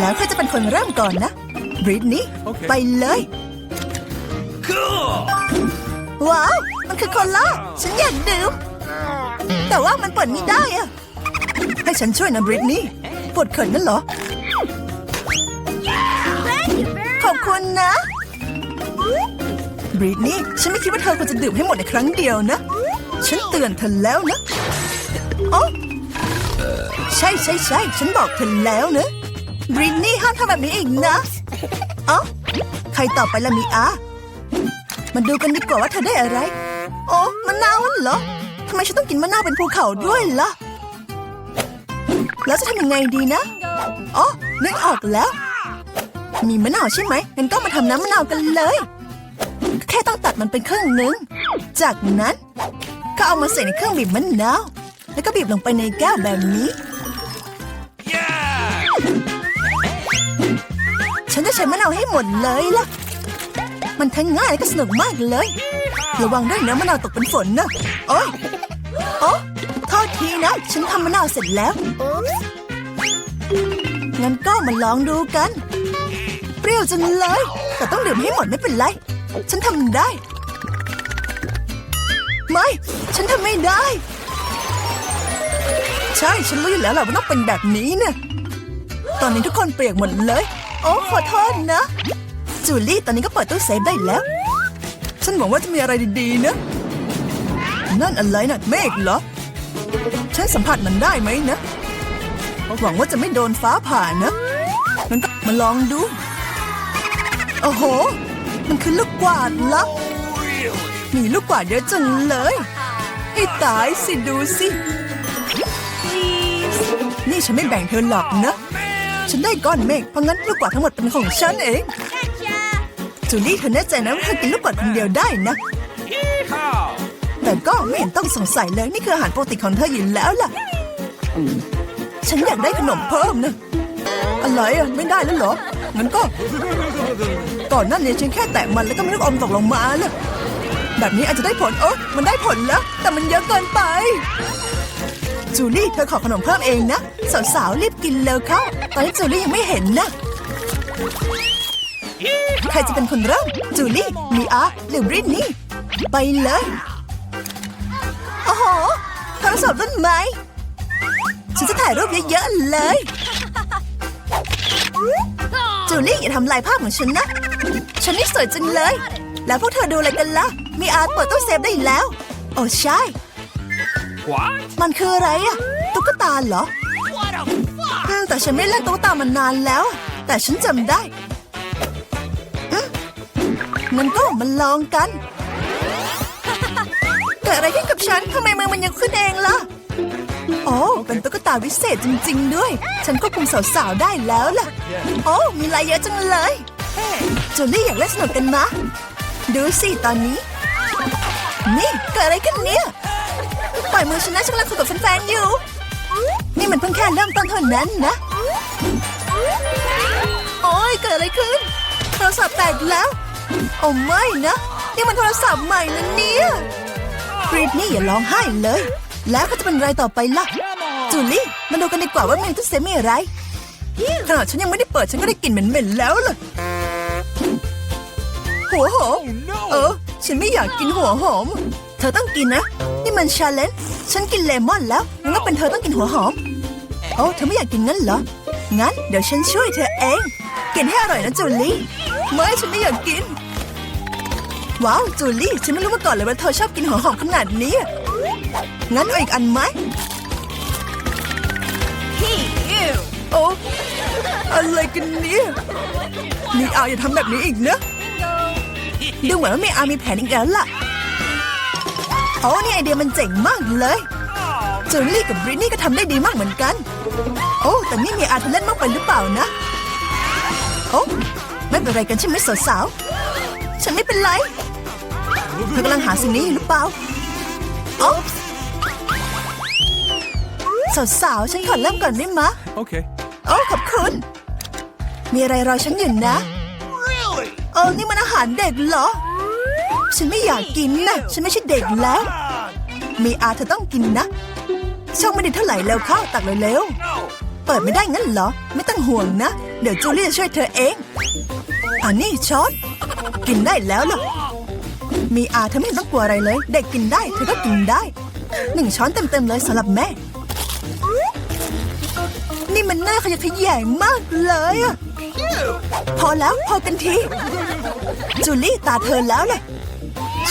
แล้วใครจะเป็นคนเริ่มก่อนนะบริตนี่โอเคไปเลย ว้าว มันคือโคลาฉันอยากดื่ม แต่ว่ามันเปิดไม่ได้อะให้ฉันช่วยนะบริตนี่ปวดเขินนั่นเหรอ ขอบคุณนะบริตนี่ฉันไม่คิดว่าเธอควรจะดื่มให้หมดในครั้งเดียวนะ ฉันเตือนเธอแล้วนะโอ้ใช่ใช่ใช่ฉันบอกเธอแล้วนะ บริตนี่ห้ามทำแบบนี้อีกนะ เอ้า ใครต่อไปละมีอามาดูกันดีกว่าว่าเธอได้อะไร โอ้มะนาวเหรอทำไมฉันต้องกินมะนาวเป็นภูเขาด้วยล่ะ แล้วจะทำยังไงดีนะ อ๋อ นึกออกแล้ว มีมะนาวใช่ไหมงั้นก็มาทำน้ำมะนาวกันเลย แค่ต้องตัดมันเป็นครึ่งหนึ่ง จากนั้น ก็เอามาใส่ในเครื่องบีบมะนาว แล้วก็บีบลงไปในแก้วแบบนี้ ฉันจะใช้มะนาวให้หมดเลยล่ะ มันทั้งง่ายและก็สนุกมากเลย ระวังด้วยนะมะนาวตกเป็นฝนนะโอ้ยโอ้โทษทีนะ ฉันทำมะนาวเสร็จแล้ว งั้นก็มาลองดูกัน เปรี้ยวจังเลย แต่ต้องดื่มให้หมดไม่เป็นไร ฉันทำได้ ไม่ ฉันทำไม่ได้ ใช่ ฉันรู้อยู่แล้วแหละว่าต้องเป็นแบบนี้เนี่ยตอนนี้ทุกคนเปียกหมดเลย โอ้ขอโทษนะ จูลี่ตอนนี้ก็เปิดตู้เซฟได้แล้ว ฉันหวังว่าจะมีอะไรดีๆนะ นั่นอะไรนะเมฆเหรอ ฉันสัมผัสมันได้ไหมนะ หวังว่าจะไม่โดนฟ้าผ่านะ มันก็มาลองดู โอ้โห มันคือลูกกวาดละมีลูกกวาดเยอะจังเลย ให้ตายสิดูสิ นี่ฉันไม่แบ่งเธอหรอกนะ ฉันได้ก้อนเมฆเพราะงั้นลูกกวาดทั้งหมดเป็นของฉันเอง จูลี่เธอแน่ใจนะว่าเธอกินลูกกวาดคนเดียวได้นะ แต่ก็ไม่เห็นต้องสงสัยเลยนี่คืออาหารปกติของเธออยู่แล้วล่ะ ฉันอยากได้ขนมเพิ่มนะ อะไรอะไม่ได้แล้วเหรอ งั้นก็ ก่อนหน้านี้ฉันแค่แตะมันแล้วก็ไม่ลูกอมตกลงมาเลยแบบนี้อาจจะได้ผลเออมันได้ผลแล้ว แต่มันเยอะเกินไป จูลี่เธอขอขนมเพิ่มเองนะ สาวๆรีบกินเร็วเข้าตอนนี้จูลี่ยังไม่เห็นนะใครจะเป็นคนเริ่มจูลี่มีอาหรือบริตนี่ ไปเลยโอ้โหโทรศัพท์ต้นไม้ฉันจะถ่ายรูปเยอะๆเลย จูลี่อย่าทำลายภาพของฉันนะ ฉันนี่สวยจังเลย แล้วพวกเธอดูอะไรกันล่ะมีอาร์ตเปิดตู้เซฟได้แล้ว โอ้ใช่ มันคืออะไรอะตุ๊กตาเหรออืมแต่ฉันไม่เล่นตุ๊กตามานานแล้ว แต่ฉันจำได้อืมงั้นก็มาลองกันเกิดอะไรขึ้นกับฉันทำไมมือมันยังขึ้นเองล่ะโอ้เป็นตุ๊กตาวิเศษจริง ๆ ด้วย ฉันควบคุมสาวๆได้แล้วล่ะ โอ้มีลายเยอะจังเลยจูลี่อยากเล่นสนุกกันมะ ดูสิตอนนี้ นี่เกิดอะไรขึ้นเนี่ย ปล่อยมือฉันนะฉันกำลังคุยกับแฟนๆอยู่ นี่มันเพิ่งแค่เริ่มต้นเท่านั้นนะ โอ้ยเกิดอะไรขึ้น โทรศัพท์แตกแล้ว โอ้ไม่นะ นี่มันโทรศัพท์ใหม่นะเนี่ยบริตนี่อย่าร้องไห้เลย แล้วเขาจะเป็นไรต่อไปล่ะ จูลี่มาดูกันดีกว่าว่าในตู้เซมีอะไรขนาดฉันยังไม่ได้เปิดฉันก็ได้กลิ่นเหม็นๆแล้วล่ะหัวหอมเออ ฉันไม่อยากกินหัวหอม เธอต้องกินนะ มันชาเลนจ์ฉันกินเลมอนแล้วงั้นก็เป็นเธอต้องกินหัวหอม โอ้เธอไม่อยากกินงั้นเหรอ งั้นเดี๋ยวฉันช่วยเธอเอง กินให้อร่อยนะจูลี่ไม่ฉันไม่อยากกิน ว้าวจูลี่ฉันไม่รู้มาก่อนเลยว่าเธอชอบกินหัวหอมขนาดนี้งั้นเอาอีกอันไหมโอ้อะไรกันเนี่ยมีอาอย่าทำแบบนี้อีกนะดูเหมือนว่ามีอามีแผนอีกแล้วล่ะ โอ้นี่ไอเดียมันเจ๋งมากเลยจูลี่กับบริตนี่ก็ทำได้ดีมากเหมือนกัน โอ้แต่นี่มีอาเธอเล่นมากไปหรือเปล่านะ โอ้ไม่เป็นไรกันใช่ไหมสาวๆฉันไม่เป็นไรเธอกำลังหาสิ่งนี้อยู่หรือเปล่าโอ้สาวๆฉันขอเริ่มก่อนได้ไหมะ Okay. โอ้ขอบคุณ มีอะไรรอฉันอยู่นะ เออนี่มันอาหารเด็กเหรอ ฉันไม่อยากกินนะฉันไม่ใช่เด็กแล้ว มีอาเธอต้องกินนะ ช่องไม่ได้เท่าไหร่แล้วเข้าตักเร็วเปิดไม่ได้งั้นเหรอ ไม่ต้องห่วงนะ เดี๋ยวจูลี่จะช่วยเธอเองอันนี้ช้อนกินได้แล้วเหรอมีอาเธอไม่ต้องกลัวอะไรเลย เด็กกินได้เธอก็กินได้หนึ่งช้อนเต็มๆเลยสำหรับแม่ นี่มันน่าขยะแขยงมากเลยอะพอแล้วพอกันที จูลี่ตาเธอแล้วแหละ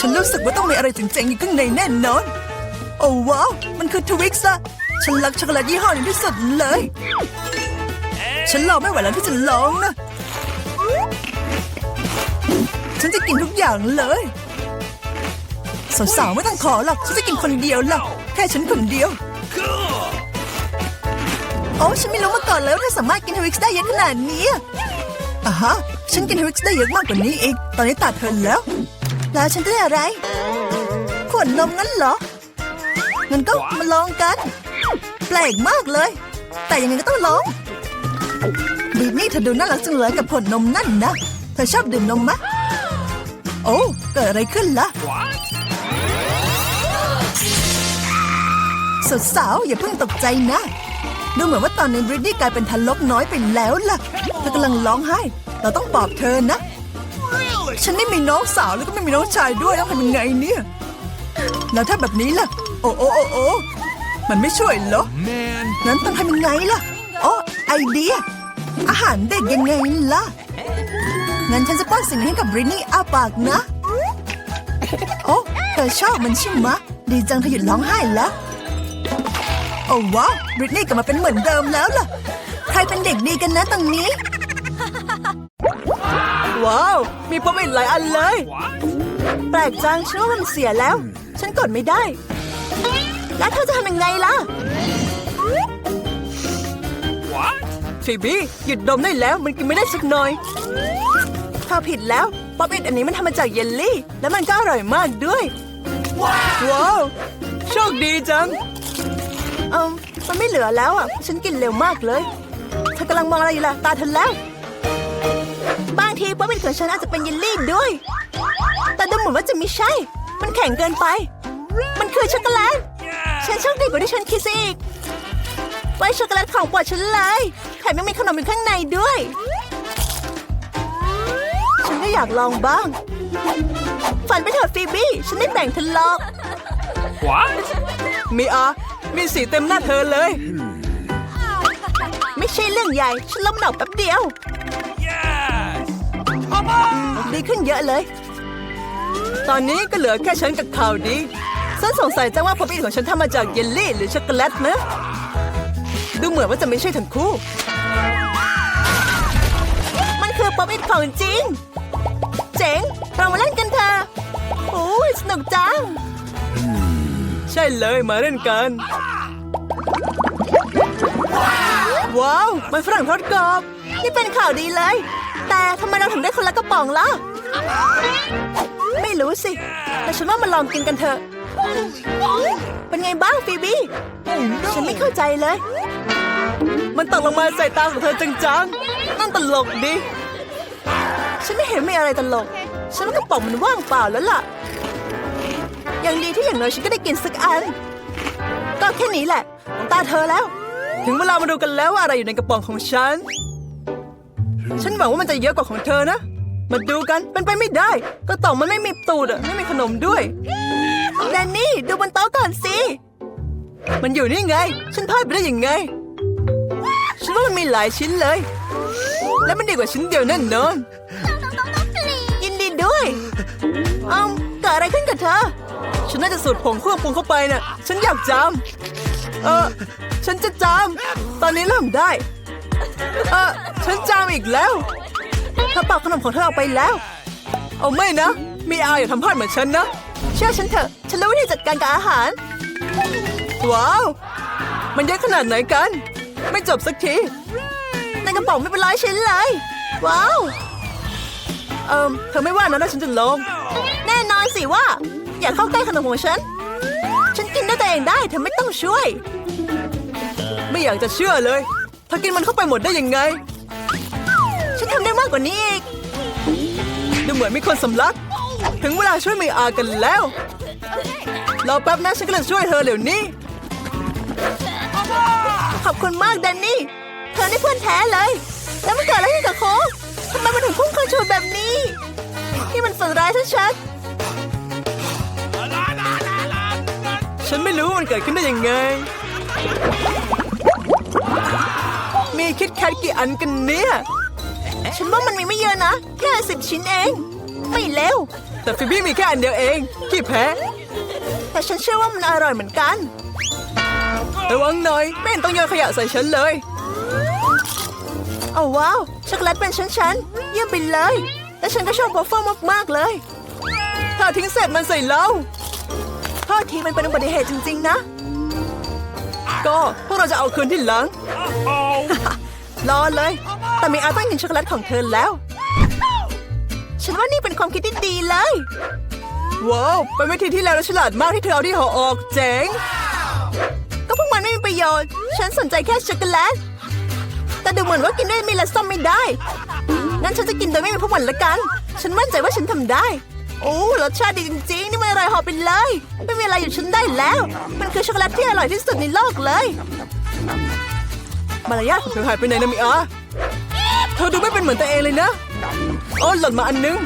ฉันรู้สึกว่าต้องมีอะไรเจ๋งๆอยู่ข้างในแน่นอน โอ้ว้าว มันคือทวิกซ์อะฉันรักช็อกโกแลตยี่ห้อนี้ที่สุดเลย ฉันรอไม่ไหวแล้วที่จะลองนะ ฉันจะกินทุกอย่างเลยสาวๆไม่ต้องขอหรอกฉันจะกินคนเดียวหรอกแค่ฉันคนเดียวโอ้ฉันไม่รู้มาก่อนเลยว่าเธอสามารถกินทวิกซ์ได้เยอะขนาดนี้อะอะฮะ ฉันกินทวิกซ์ได้เยอะมากกว่านี้อีก ตอนนี้ตัดเธอแล้ว แล้วฉันจะได้อะไร ขวดนมงั้นเหรอ งั้นก็มาลองกัน แปลกมากเลย แต่ยังไงก็ต้องลอง ดีนี่เธอดูน่ารักจังเลยกับผลนมนั่นนะ เธอชอบดื่มนมมะ โอ้ เกิดอะไรขึ้นล่ะสาวๆอย่าเพิ่งตกใจนะ ดูเหมือนว่าตอนนี้บริดดี้กลายเป็นทารกน้อยไปแล้วล่ะ เธอกำลังร้องไห้ เราต้องปลอบเธอนะ ฉันไม่มีน้องสาวแล้วก็ไม่มีน้องชายด้วยต้องทำยังไงเนี่ย แล้วถ้าแบบนี้ล่ะ โอ้โอ้โอ้โอ้มันไม่ช่วยเหรอ Man. นั้นต้องทำยังไงล่ะอ๋อไอเดีย อาหารเด็กยังไงล่ะ งั้นฉันจะป้อนสิ่งนี้ให้กับบรินนี่อ้าปากนะ โอ้เธอชอบมันใช่ไหมะ ดีจังเธอหยุดร้องไห้แล้ว โอ้ว้าวบริตนี่กลับมาเป็นเหมือนเดิมแล้วล่ะ ใครเป็นเด็กดีกันนะตรงนี้ ว้าว มีป๊อปอินหลายอันเลย แปลกจังฉันว่ามันเสียแล้ว ฉันกดไม่ได้ แล้วเธอจะทำยังไงล่ะ What? ฟีบี้หยุดดมได้แล้วมันกินไม่ได้สักหน่อยเธอผิดแล้วป๊อปอินอันนี้มันทำมาจากเยลลี่ แล้วมันก็อร่อยมากด้วย ว้าว โชคดีจัง เออมันไม่เหลือแล้วอะ ฉันกินเร็วมากเลย เธอกำลังมองอะไรอยู่ล่ะ ตาเธอแล้ว บางทีป๊อปอินของฉันอาจจะเป็นเยลลี่ด้วย แต่ดูเหมือนว่าจะไม่ใช่ มันแข็งเกินไป มันคือช็อกโกแลต ฉันโชคดีกว่าที่ฉันคิดซะอีกไว้ช็อกโกแลตของโปรดฉันเลยแถมยังมีขนมอยู่ข้างในด้วย ฉันก็อยากลองบ้าง ฝันไปเถอะฟีบี้ ฉันได้แบ่งเธอหรอก What? มีอามีสีเต็มหน้าเธอเลย ไม่ใช่เรื่องใหญ่ ฉันล้มดอกแป๊บเดียว Yes. Come on. ดีขึ้นเยอะเลย ตอนนี้ก็เหลือแค่ฉันกับข่าวดีฉันสงสัยจังว่าพอปีของฉันทำมาจากเยลลี่หรือช็อกโกแลตนะ ดูเหมือนว่าจะไม่ใช่ทั้งคู่ มันคือป๊อปอินของจริง เจ๋ง เรามาเล่นกันเถอะโอ้ยสนุกจัง ใช่เลยมาเล่นกัน ว้าว มันฝรั่งทอดกรอบ นี่เป็นข่าวดีเลย แต่ทำไมเราถึงได้คนละกระป๋องล่ะ ไม่รู้สิ แต่ฉันว่ามาลองกินกันเถอะ เป็นไงบ้างฟีบี้ ฉันไม่เข้าใจเลย มันตกลงมาใส่ตาของเธอจังๆ นั่นตลกดิ ฉันไม่เห็นมีอะไรตลก ฉันว่ากระป๋องมันว่างเปล่าแล้วล่ะ อย่างดีที่อย่างน้อยฉันก็ได้กินสักอัน ก็แค่นี้แหละตาเธอแล้ว ถึงเวลามาดูกันแล้วว่าอะไรอยู่ในกระป๋องของฉัน ฉันหวังว่ามันจะเยอะกว่าของเธอนะ มาดูกันเป็นไปไม่ได้ กระต่องมันไม่มีตูดอะไม่มีขนมด้วยแดนนี่ดูบนโต๊ะก่อนสิ มันอยู่นี่ไง ฉันพลาดไปได้ยังไง ฉันว่ามันมีหลายชิ้นเลย และมันดีกว่าชิ้นเดียวแน่นอนยินดีด้วยอืมเกิดอะไรขึ้นกับเธอ ฉันน่าจะสูดผงเครื่องปรุงเข้าไปน่ะ ฉันอยากจำเออ ฉันจะจำตอนนี้เริ่มได้ เออฉันจำอีกแล้วเธอเป่าขนมของเธอออกไปแล้ว เอาไม่นะ มีอาอย่าทำพลาดเหมือนฉันนะ เชื่อฉันเถอะ ฉันรู้วิธีจัดการกับอาหาร ว้าว มันเยอะขนาดไหนกัน ไม่จบสักที ในกระป๋องไม่เป็นร้อยชิ้นเลย ว้าว เอิมเธอไม่ว่านะว่าฉันจะลง แน่นอนสิว่า อย่าเข้าใกล้ขนมของฉัน ฉันกินได้แตัวเองได้ เธอไม่ต้องช่วย ไม่อยากจะเชื่อเลย เธอกินมันเข้าไปหมดได้ยังไง ฉันทำได้มากกว่านี้อีก ดูเหมือนมีคนสำลัก ถึงเวลาช่วยเมอากันแล้ว รอแป๊บนะฉันกำลังช่วยเธอเดี๋วนี้ ขอบคุณมากแดนนี่ เธอได้เพื่อนแท้เลย แล้วมันเกิดอะไรขึ้นกับโค้กทำไมมันถึงพุ่งเข้าชนแบบนี้ นี่มันฝันร้ายชัดฉันไม่รู้มันเกิดขึ้นได้ยังไง มีคิดแคทกี่อันกันเนี่ย ฉันว่ามันมีไม่เยอะนะ แค่สิบชิ้นเอง ไม่เร็วแต่ฟิบี้มีแค่อันเดียวเองขี้แพ้ แต่ฉันเชื่อว่ามันอร่อยเหมือนกันระวังหน่อยไม่เห็นต้องโยนขยะใส่ฉันเลยเอาว้าว ช็อกโกแลตเป็นชั้นๆเยี่ยมไปเลยและฉันก็ชอบวอฟเฟิลมาก ๆ เลยเธอทิ้งเศษมันใส่เราโทษทีมันเป็นอุบัติเหตุจริง ๆ นะ ก็พวกเราจะเอาคืนที่หลัง Oh. รอเลย แต่มีอาต้องกินช็อกโกแลตของเธอแล้ว ฉันว่านี่เป็นความคิดที่ดีเลย ว้าวเป็นวิธีที่แล้วและฉลาดมากที่เธอเอาที่ห่อออกเจ๋ง ก็พวกมันไม่มีประโยชน์ ฉันสนใจแค่ช็อกโกแลต แต่ดูเหมือนว่ากินด้วยมีและส้มไม่ได้ งั้นฉันจะกินโดยไม่มีพวกมันละกัน ฉันมั่นใจว่าฉันทำได้ โอ้รสชาติดีจริงๆ นี่มันอร่อยหอไปเลย ไม่มีอะไรหยุดฉันได้แล้ว มันคือช็อกโกแลตที่อร่อยที่สุดในโลกเลย มารยาทของเธอหายไปไหนนะมิอา เธอดูไม่เป็นเหมือนตัวเองเลยนะโอ้หล่นมาอันนึง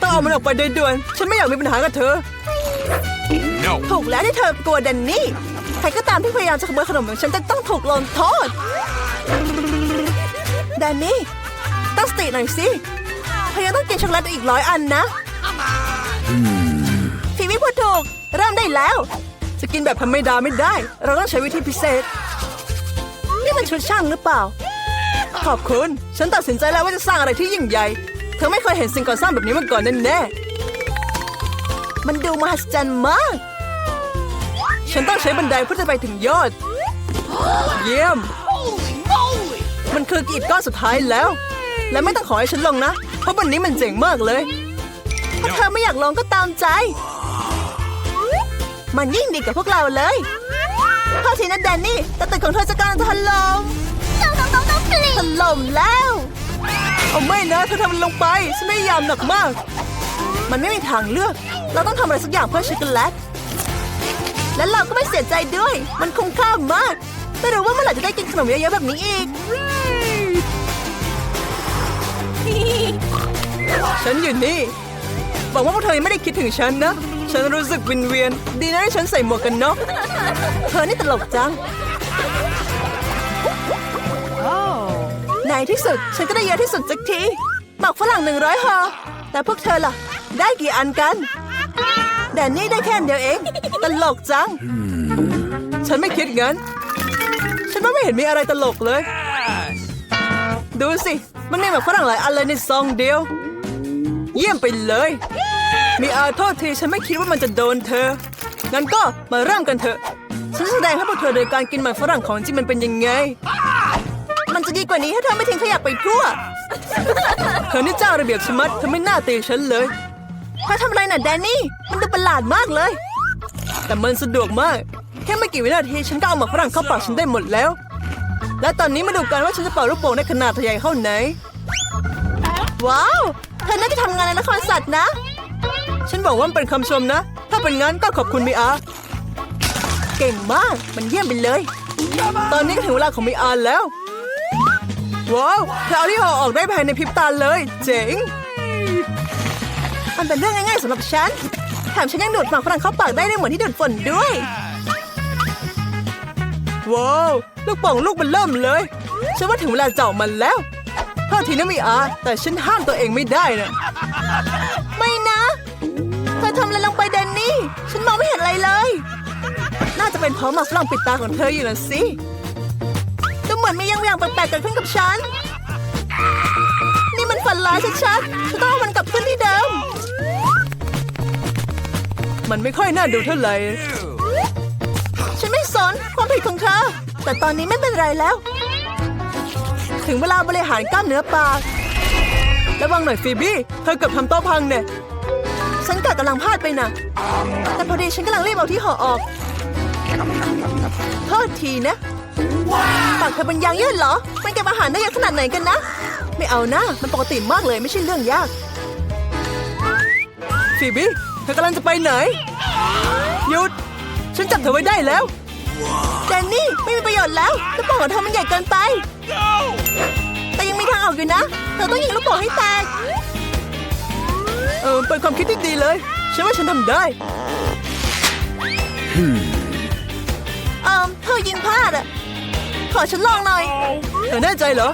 ต้องเอามันออกไปโดยด่วน ฉันไม่อยากมีปัญหากับเธอ No. ถูกแล้วที่เธอกลัวแดนนี่ ใครก็ตามที่พยายามจะขโมยขนมของฉันจะต้องถูกลงโทษ แดนนี่ ตั้งสติหน่อยสิเธอยังต้องกินช็อกโกแลตอีกร้อยอันนะฟีวิพูดถูก เริ่มได้แล้ว จะกินแบบธรรมดาไม่ได้ เราต้องใช้วิธีพิเศษ นี่มันชุดช่างหรือเปล่า ขอบคุณ ฉันตัดสินใจแล้วว่าจะสร้างอะไรที่ยิ่งใหญ่ เธอไม่เคยเห็นสิ่งก่อสร้างแบบนี้มาก่อนแน่ๆมันดูมหัศจรรย์มาก ฉันต้องใช้บันไดเพื่อจะไปถึงยอด เยี่ยม มันคือกีดก้อนสุดท้ายแล้ว และไม่ต้องขอให้ฉันลงนะ เพราะวันนี้มันเจ๋งมากเลย ถ้าเธอไม่อยากลงก็ตามใจ มันยิ่งดีกับพวกเราเลย ท่าทีนะแดนนี่ แต่ตึกของเธอจะกำลังถล่มถล่มแล้วเอาไม่นะเธอทำมันลงไปฉันไม่ยามหนักมาก มันไม่มีทางเลือก เราต้องทำอะไรสักอย่างเพื่อช็อกโกแลตและเราก็ไม่เสียใจด้วย มันคุ้มค่ามาก ไม่รู้ว่าเมื่อไหร่จะได้กินขนมเยอะๆแบบนี้อีก ฉันอยู่นี่หวังว่าพวกเธอยังไม่ได้คิดถึงฉันนะ ฉันรู้สึกวินเวียน ดีนะที่ฉันใส่หมวกกันน็อกเธอนี่ตลกจังในที่สุดฉันก็ได้เยอะที่สุดสักทีหมักฝรั่งหนึ่งร้อยห่อแต่พวกเธอล่ะ ได้กี่อันกันแดนนี่ได้แค่เดียวเอง ตลกจัง ฉันไม่คิดงั้น ฉันว่าไม่เห็นมีอะไรตลกเลย ดูสิ มันมีแบบฝรั่งหลายอันเลยในซองเดียว เยี่ยมไปเลย มีอาโทษทีฉันไม่คิดว่ามันจะโดนเธอ งั้นก็มาเริ่มกันเถอะ ฉันจะแสดงให้พวกเธอโดยการกินมันฝรั่งของจริงมันเป็นยังไง มันจะดีกว่านี้ถ้าเธอไม่ทิ้งขยะไปทั่ว เธอนี่เจ้าระเบียบชะมัดเธอไม่น่าตีฉันเลยเธอทำอะไรน่ะแดนนี่ มันดูประหลาดมากเลย แต่มันสะดวกมาก แค่ไม่กี่วินาทีฉันก็เอาหมากฝรั่งเข้าปากฉันได้หมดแล้ว และตอนนี้มาดูกันว่าฉันจะเป่าลูกโป่งได้ขนาดใหญ่เท่าไหน ว้าว เธอน่าจะทำงานในนครสัตว์นะ ฉันบอกว่ามันเป็นคำชมนะ ถ้าเป็นงั้นก็ขอบคุณมิอา เก่งมาก มันเยี่ยมไปเลย ตอนนี้ก็ถึงเวลาของมิอาแล้ว ว้าวเธอเอาที่ห่อออกได้ภายในพริบตาเลย เจ๋ง มันเป็นเรื่องง่ายๆสำหรับฉัน แถมฉันยังดูดหมากฝรั่งเข้าปากได้ด้เหมือนที่ดูดฝนด้วย ว้าว ลูกโป่งลูกมันเริ่มเลย ฉันว่าถึงเวลาเจาะมันแล้วโทษทีนะมีอา แต่ฉันห้ามตัวเองไม่ได้นะ ไม่ อทำอะไรลงไปแดนนี่ ฉันมองไม่เห็นอะไรเลย น่าจะเป็นเพราะหมากฝรั่งปิดตาของเธออยู่นะสิดูเหมือนมีย่างอย่างแปลกๆเกิดขึ้นกับฉัน นี่มันฝันร้ายชัดๆฉันต้องเอามันกลับขึ้นที่เดิม มันไม่ค่อยน่าดูเท่าไหร่ ฉันไม่สนความผิดของเธอ แต่ตอนนี้ไม่เป็นไรแล้ว ถึงเวลาบริหารกล้ามเนื้อปาก ระวังหน่อยฟีบี้ เธอเกือบทำโต๊ะพังเนี่ย ฉันเกิดกำลังพลาดไปนะ แต่พอดีฉันกำลังรีบเอาที่ห่อออกโทษทีนะปากเธอเป็นยางยืดเหรอ มันเก็บอาหารได้เยอะขนาดไหนกันนะ ไม่เอานะ มันปกติมากเลยไม่ใช่เรื่องยากฟีบี้เธอกำลังจะไปไหน หยุด ฉันจับเธอไว้ได้แล้วแดนนี่ไม่มีประโยชน์แล้วลูกโป่งของเธอมันใหญ่เกินไป No. แต่ยังมีทางออกอยู่นะ เธอต้องยิงลูกโป่งให้แตกโอ เออเป็นความคิดที่ดีเลยฉันว่าฉันทำได้เออเธอยิงพลาดอะ ขอฉันลองหน่อย เธอแน่ใจเหรอ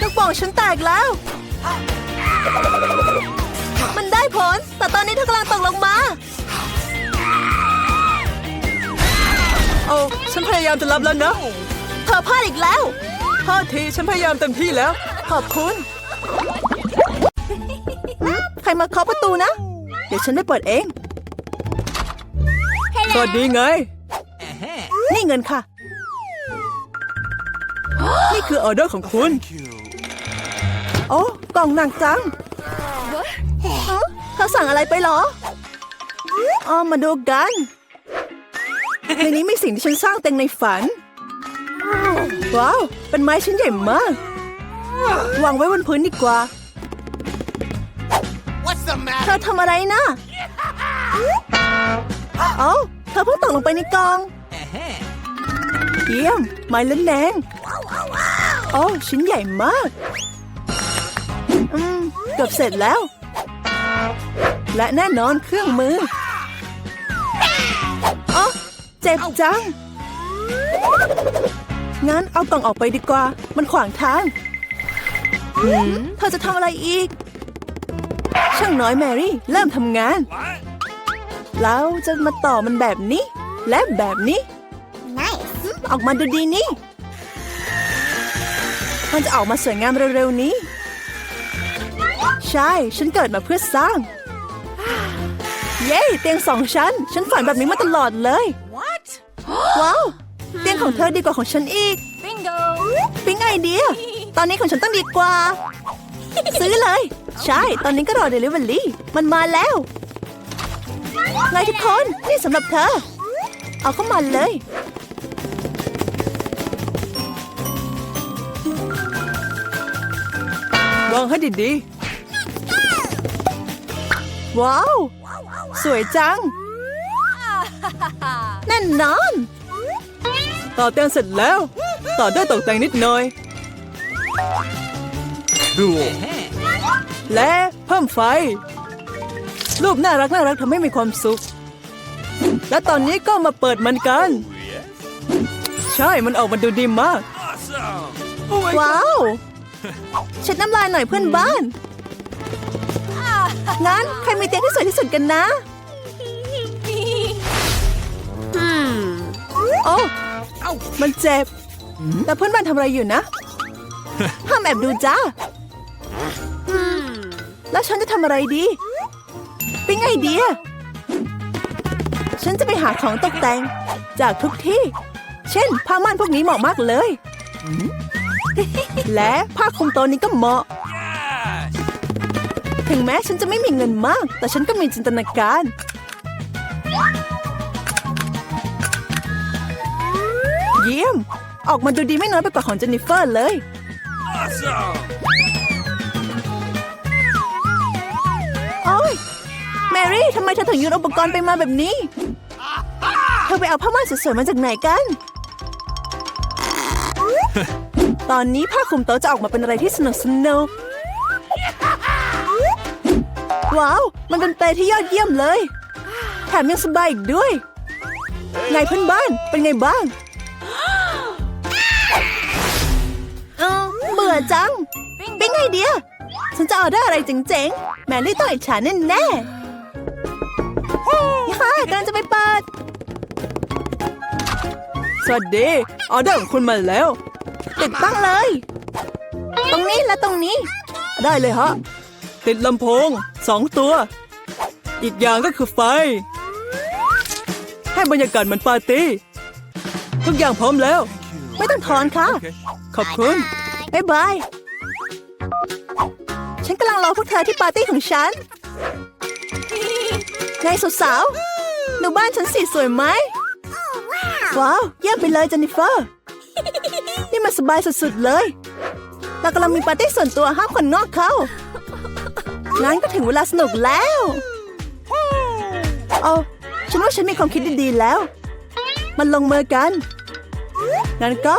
ลูกโป่งฉันแตกแล้ว มันได้ผล แต่ตอนนี้เธอกำลังตกลงมา โอ้ ฉันพยายามจะรับแล้วนะ เธอพลาดอีกแล้วโทษที ฉันพยายามเต็มที่แล้ว ขอบคุณหืมใค รมาเคาะประตูนะ เดี๋ยวฉันได้เปิดเอง สวัสดีไง นี่เงินค่ะ นี่คือออเดอร์ของคุณ โอ้กล่องหนักจังฮะเธอสั่งอะไรไปเหรออ๋อมาดูกัน ในนี้มีสิ่งที่ฉันสร้างเต็งในฝัน ว้าว เป็นไม้ชิ้นใหญ่มาก วางไว้บนพื้นดีกว่า What's the เธ matter? อทำอะไรนะเอ้าเธอเพิ่งตกลงไปในกล่องเยี่ยมไม้เล่นแดงโอ้ชิ้นใหญ่มาก อืม เกือบเสร็จแล้ว และแน่นอนเครื่องมืออ๋อเจ็บจัง งั้นเอากล่องออกไปดีกว่า มันขวางทางหืมเธอจะทำอะไรอีก ช่างน้อยแมรี่ เริ่มทำงาน What? แล้วจะมาต่อมันแบบนี้ และแบบนี้ Nice. อืมออกมาดูดีนี่ มันจะออกมาสวยงามเร็วๆนี้ ใช่ ฉันเกิดมาเพื่อสร้าง เย้เตียงสองชั้น ฉันฝันแบบนี้มาตลอดเลย What? ว้าว เตียงของเธอดีกว่าของฉันอีก Bingo. ปิ๊งไอเดีย ตอนนี้ของฉันต้องดีกว่า ซื้อเลย ใช่ ตอนนี้ก็รอเดลิเวอรี่ มันมาแล้ว ไงทุกคน นี่สำหรับเธอ เอาเข้ามาเลย วางให้ดีๆ ว้าว สวยจัง แน่นนอน ต่อเตียงเสร็จแล้ว ต่อด้วยตกแต่งนิดหน่อย Cool. และเพิ่มไฟ รูปน่ารักน่ารักทำให้มีความสุข และตอนนี้ก็มาเปิดมันกัน ใช่มันออกมาดูดีมาก Awesome. Oh my ว้าวเช็ดน้ำลายหน่อยเพื่อนบ้าน งั้น ใครมีเตียงที่สวยที่สุดกันนะ hmm. โอ้มันเจ็บแต่เพื่อนบ้านทำอะไรอยู่นะ ห้ามแอบดูจ้า Hmm. แล้วฉันจะทำอะไรดีปิ๊งไอเดียฉันจะไปหาของตกแต่ง จากทุกที่ เช่น ผ้าม่านพวกนี้เหมาะมากเลย และผ้าคลุมโตนี้ก็เหมาะ Yes. ถึงแม้ฉันจะไม่มีเงินมาก แต่ฉันก็มีจินตนาการ เยี่ยม ออกมาดูดีไม่น้อยไปกว่าของเจนนิเฟอร์เลย Awesome. โอ้ยแมรี่ทำไมเธอถึงโยนอุปกรณ์ไปมาแบบนี้ เธอไปเอาผ้าม่านสวยๆมาจากไหนกัน ตอนนี้ผ้าคลุมโต๊ะจะออกมาเป็นอะไรที่สนุกสนุกว้าว มันเป็นเปลที่ยอดเยี่ยมเลย แถมยังสบายอีกด้วยไงเพื่อนบ้านเป็นไงบ้างเออเบื่อจังเป็นไงเดีย ฉันจะออเดอร์อะไรเจ๋งๆ แมรี่ต้องอิจฉาแน่แน่ๆค่ะกำลังจะไปเปิด สวัสดี ออเดอร์ของคุณมาแล้ว ติดตั้งเลย ตรงนี้และตรงนี้ ได้เลยฮะ ติดลำโพงสองตัว อีกอย่างก็คือไฟ ให้บรรยากาศเหมือนปาร์ตี้ ทุกอย่างพร้อมแล้ว ไม่ต้องทอนค่ะ Okay. ขอบคุณ บ๊ายบาย ฉันกำลังรอพวกเธอที่ปาร์ตี้ของฉันไงสาวๆดูบ้านฉันสิสวยไหมว้าวเยี่ยมไปเลยเจนนิเฟอร์ นี่มันสบายสุดๆเลยเรากำลังมีปาร์ตี้ส่วนตัวห้ามคนนอกเข้างั้นก็ถึงเวลาสนุกแล้วเอาฉันว่าฉันมีความคิดดีๆแล้ว มันลงมือกันงั้นก็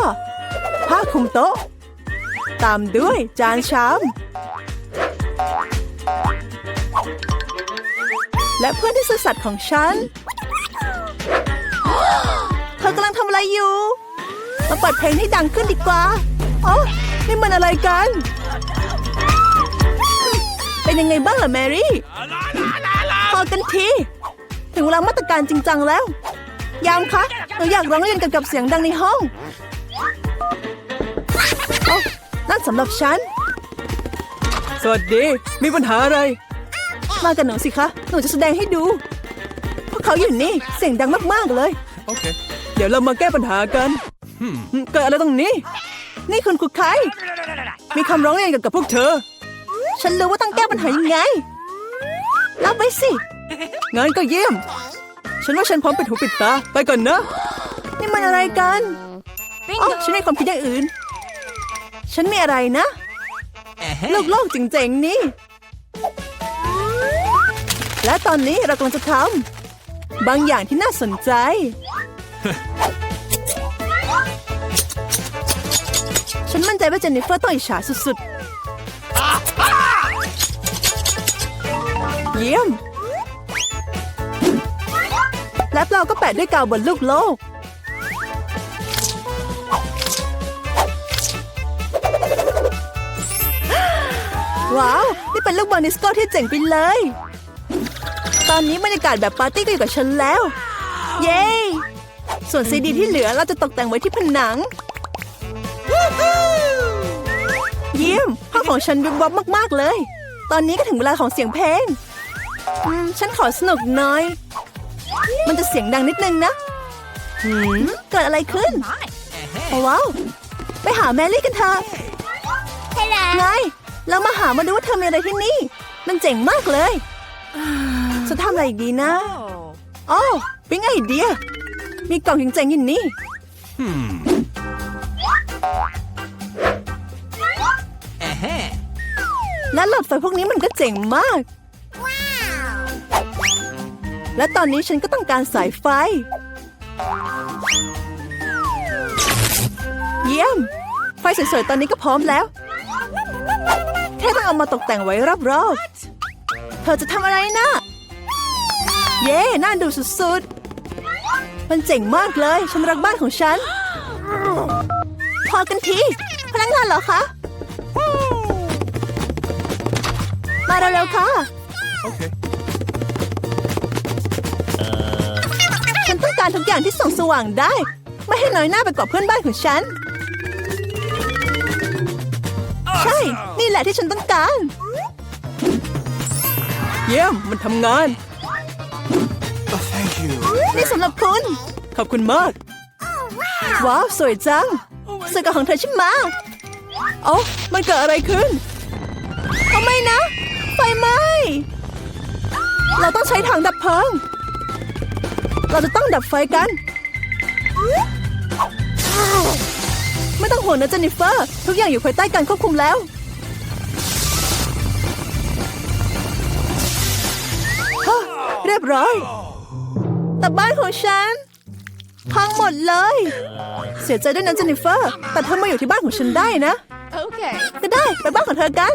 ผ้าคลุมโต๊ะ ตามด้วยจานชาม และเพื่อนที่ซื่อสัตย์ของฉัน เธอกำลังทำอะไรอยู่ มาเปิดเพลงให้ดังขึ้นดีกว่าอ๋อนี่มันอะไรกัน เป็นยังไงบ้างล่ะแมรี่ พอกันที ถึงเวลามาตรการจริงจังแล้ว ยามคะหนูอยากร้องเรียนกี่ยวกับเสียงดังในห้อง โอ้นั่นสำหรับฉัน สวัสดี มีปัญหาอะไร มากับหนูสิคะ หนูจะแสดงให้ดูพวกเขาอยู่นี่ เสียงดังมากๆเลย Okay. เดี๋ยวเรามาแก้ปัญหากันเกิดอะไรตรงนี้ นี่คุณคือใคร มีคำร้องเรียนเกี่ยวกับพวกเธอ ฉันรู้ว่าต้องแก้ปัญหายังไงรับไว้สิงั้นก็เยี่ยม ฉันว่าฉันพร้อมปิดหูปิดตา ไปก่อนนะ นี่มันอะไรกันอ๋อฉันมีความคิดอย่างอื่น ฉันมีอะไรนะ โลกโลกจริงๆนี่ และตอนนี้เรากำลังจะทำบางอย่างที่น่าสนใจ ฉันมั่นใจว่าเจนนิเฟอร์ต้องอิจฉาสุดๆ เยี่ยม และเราก็แปะด้วยกาวบนลูกโลก เป็นลูกบอลดิสโก้ที่เจ๋งไปเลย ตอนนี้บรรยากาศแบบปาร์ตี้ก็อยู่กับฉันแล้ว เย้ ส่วนซีดีที่เหลือเราจะตกแต่งไว้ที่ผนังเยี่ยมห้องของฉันวิบวับมากๆเลย ตอนนี้ก็ถึงเวลาของเสียงเพลงอืมฉันขอสนุกหน่อย มันจะเสียงดังนิดนึงนะหืมเกิดอะไรขึ้นโอ้ว้าว ไปหาแมรี่กันเถอะ Hello ไง เรามาหามาดูว่าเธอมีอะไรที่นี่ มันเจ๋งมากเลยจะทำอะไรอีกดีนะอ๋อเป็นไงไอเดียมีกล่องเจ๋งๆอยู่นี่ Hmm. Uh-huh. และหลอดไฟพวกนี้มันก็เจ๋งมาก และตอนนี้ฉันก็ต้องการสายไฟ เยี่ยม ไฟสวยๆ ตอนนี้ก็พร้อมแล้วแค่ต้องเอามาตกแต่งไว้รอบๆ เธอจะทำอะไรนะ เย้ น่าดูสุดๆ มันเจ๋งมากเลย ฉันรักบ้านของฉัน พอกันที พนักงานเหรอคะ มาเร็วๆค่ะ Okay. ฉันต้องการทุกอย่างที่ส่องสว่างได้ ไม่ให้น้อยหน้าไปกว่าเพื่อนบ้านของฉัน ใช่นี่ แหละที่ฉันต้องการ เยี่ยม มันทำงาน Oh, thank you. นี่สำหรับคุณ ขอบคุณมาก ว้าว สวยจังสวยกับของเธอใช่ไหมโอ้มันเกิดอะไรขึ้นเอาไม่นะ ไฟไหม้เราต้องใช้ถังดับเพลิง เราจะต้องดับไฟกัน ไม่ต้องห่วงนะเจนนิเฟอร์ ทุกอย่างอยู่ภายใต้การควบคุมแล้ว เรียบร้อย แต่บ้านของฉันพังหมดเลย เสียใจด้วยนะเจนนิเฟอร์ แต่เธอมาอยู่ที่บ้านของฉันได้นะ Okay ก็ได้ไปบ้านของเธอกัน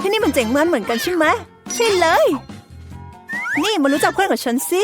ที่นี่มันเจ๋งมันเหมือนกันใช่ไหมใช่เลย นี่มารู้จักเพื่อนของฉันสิ